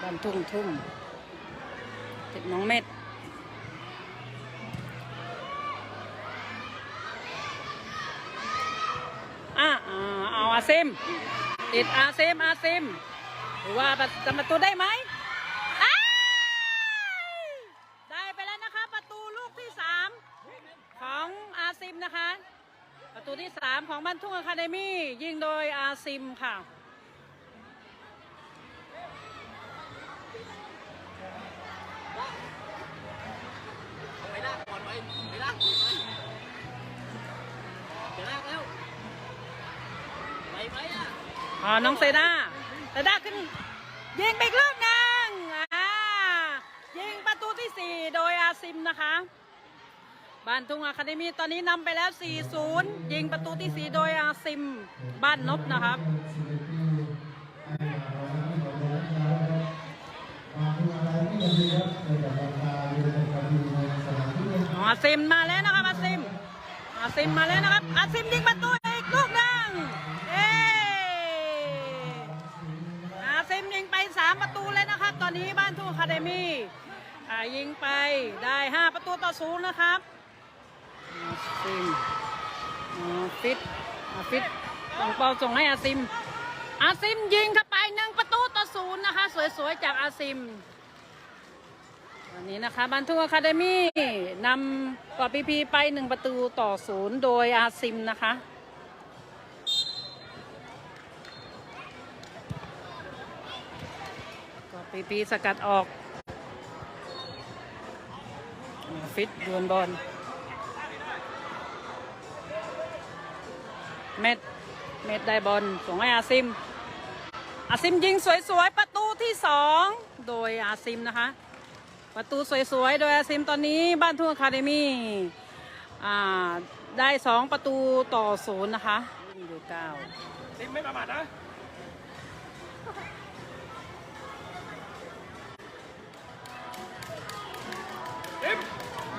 บ้านทุ่งทุ่งติดน้องเม็ด อ่าเอาอาซิมติดอาซิมอาซิมหรือว่าจำประตูได้ไหมได้ไปแล้วนะคะ ประตูลูกที่สามของอาซิมนะคะ ประตูที่สามของบ้านทุ่งอะคาเดมี่ยิงโดยอาซิมค่ะ อ๋อ น้องเซด้าเซด้าขึ้น ยิงไปอีกลูกหนึงอ่ายิงประตูที่ 4 โดยอาซิมนะคะบ้านทุ่งอะคาเดมี่ตอนนี้นำไปแล้ว 4-0 ยิงประตูที่ 4 โดยอาซิม บ้านนบนะครับ อาซิมมาแล้วนะครับอาซิมอาซิมมาแล้วนะครับอาซิมยิงประตูอีกลูกหนึ่งเอ้อาซิมยิงไปสามประตูเลยนะครับ ต อนนี้บ้านทุ่งอะคาเดมี่อ่ายิงไปได้ห้าประตูต่อศูนย์นะครับอาซิมอาฟิตอาฟิตต้องเป่าส่งให้อาซิม อาซิมยิงเข้าไปหนึ่งประตูต่อศูนย์นะคะ สวยๆ จากอาซิมวันนี้นะคะบันทุกอะคาเดมี่นำกอพีพีไปหนึ่งประตูต่อศูนย์โดยอาซิมนะคะ กอพีพีสกัดออก ฟิตดวลบอลเม็ดเม็ดได้บอลส่งให้อาซิม อาซิมยิงสวยๆ ประตูที่สองโดยอาซิมนะคะ ประตูสวยๆ โดยอาซิมตอนนี้บ้านทุ่งอะคาเดมี่ได้สองประตูต่อศูนย์นะคะอยู่เก้าซิมไม่ประมาทนะ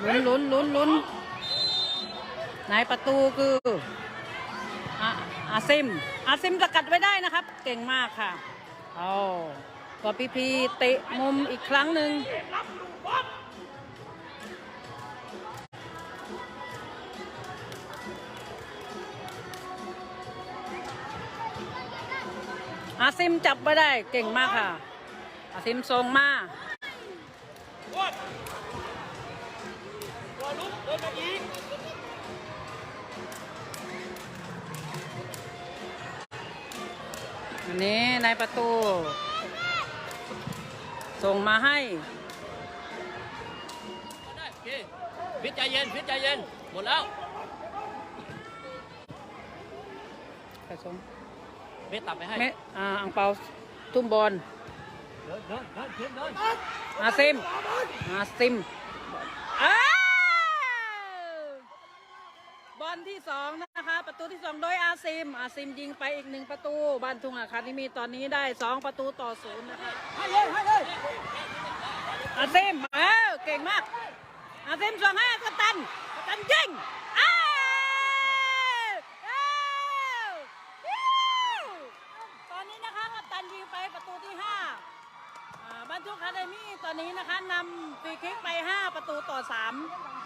ลุ้นลุ้นลุ้นลุ้นในประตูคืออาอาซิม อาซิมสกัดไว้ได้นะครับ เก่งมากค่ะเอาก็พีพีเตะมุมอีกครั้งหนึ่งอาซิมจับไว้ได้เก่งมากค่ะ อาซิมส่งมาวัดตัว ลุกเดินมาอีกอันนี้ในประตู ส่งมาให้ได้โอเคฟิตใจเย็นฟิตใจเย็น หมดแล้วผสมเมตตับไปให้เมอ่าอังเปาทุ่มบอลเดินเดินเดินเดินเดินอาซิมอาซิมอ้าวบอลที่สอง นะคะ ประตูที่สองโดยอาซิม อาซิมยิงไปอีกหนึ่งประตูบ้านทุ่งอาคาที่มีตอนนี้ได้สองประตูต่อศูนย์นะคะให้เลยให้เลยอาซิมเอ้าเก่งมาก อาซิมส่งห้กัปตันกัปตันยิงอ้าตอนนี้นะคะกัปตันยิงไปประตูที่ห้าบ้านทุกคาเดมี่ตอนนี้นะคะนำฟรีคิกไป5ประตูต่อ3